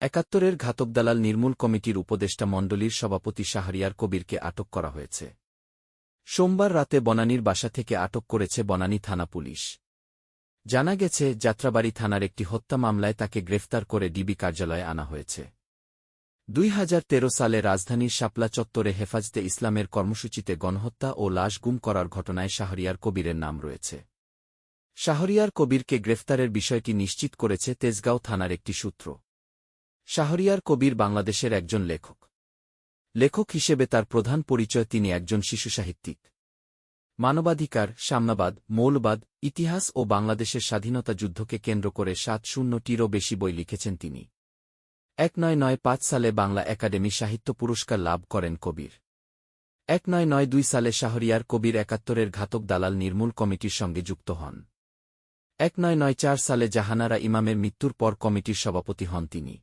একাত্তরের ঘাতক দালাল নির্মূল কমিটির উপদেষ্টা মণ্ডলীর সভাপতি শাহরিয়ার কবিরকে আটক করা হয়েছে। সোমবার রাতে বনানীর বাসা থেকে আটক করেছে বনানী থানা পুলিশ। জানা গেছে, যাত্রাবাড়ি থানার একটি হত্যা মামলায় তাকে গ্রেফতার করে ডিবি কার্যালয়ে আনা হয়েছে। দুই হাজার তেরো সালে রাজধানীর শাপলা চত্বরে হেফাজতে ইসলামের কর্মসূচিতে গণহত্যা ও লাশ গুম করার ঘটনায় শাহরিয়ার কবিরের নাম রয়েছে। শাহরিয়ার কবিরকে গ্রেফতারের বিষয়টি নিশ্চিত করেছে তেজগাঁও থানার একটি সূত্র। শাহরিয়ার কবির বাংলাদেশের একজন লেখক। লেখক হিসেবে তার প্রধান পরিচয় তিনি একজন শিশু সাহিত্যিক। মানবাধিকার সাম্যবাদ মৌলবাদ, ইতিহাস ও বাংলাদেশের স্বাধীনতা যুদ্ধকে কেন্দ্র করে সাত শূন্যটিরও বেশি বই লিখেছেন তিনি। এক নয় নয় পাঁচ সালে বাংলা একাডেমি সাহিত্য পুরস্কার লাভ করেন কবির। এক নয় নয় দুই সালে শাহরিয়ার কবির একাত্তরের ঘাতক দালাল নির্মূল কমিটির সঙ্গে যুক্ত হন। এক নয় নয় চার সালে জাহানারা ইমামের মৃত্যুর পর কমিটির সভাপতি হন তিনি।